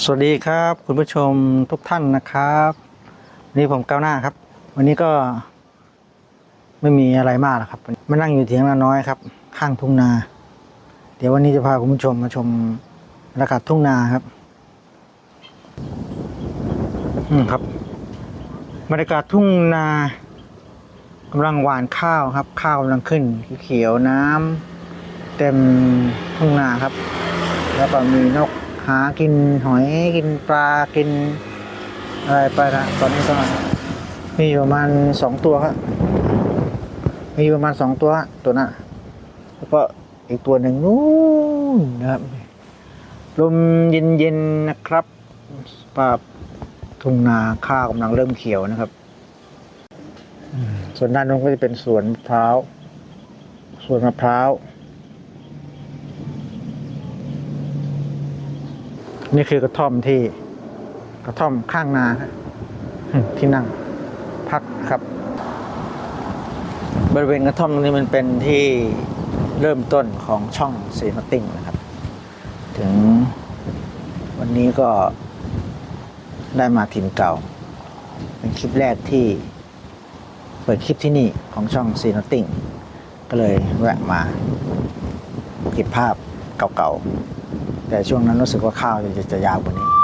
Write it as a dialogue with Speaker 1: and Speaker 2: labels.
Speaker 1: สวัสดีครับ คุณผู้ชมทุกท่านนะครับวันนี้ผมก้าวหน้าครับ วันนี้ก็ ไม่มีอะไรมากหรอกครับมานั่งอยู่เถียงนาน้อยครับ ข้างทุ่งนา เดี๋ยววันนี้จะพาคุณผู้ชมมาชมบรรยากาศทุ่งนาครับอืมครับบรรยากาศทุ่งนากำลังหวานข้าวครับ ข้าวกำลังขึ้นเขียวๆน้ำเต็มทุ่งนาครับ แล้วก็มีนก หากินหอยกินปลากินอะไรไปนะตอนนี้ก็มีอยู่ประมาณสองตัวครับมีอยู่ประมาณสองตัวตัวน่ะแล้วก็อีกตัวหนึ่งนู้นนะครับ ลมเย็นๆนะครับปาบทุ่งนาข้าวกำลังเริ่มเขียวนะครับส่วนด้านนู้นก็จะเป็นสวนมะพร้าวสวนมะพร้าว นี่คือกระท่อมที่กระท่อมข้างนาที่นั่งพักครับ บริเวณกระท่อมตรงนี้มันเป็นที่เริ่มต้นของช่องซีนติ้งนะครับ ถึงวันนี้ก็ได้มาถิ่นเก่า เป็นคลิปแรกที่เปิดคลิปที่นี่ของช่องซีนติ้งก็เลยแวะมาเก็บภาพเก่าๆ แต่ช่วงนั้นรู้สึกว่าข้าวจะจะยาวกว่านี้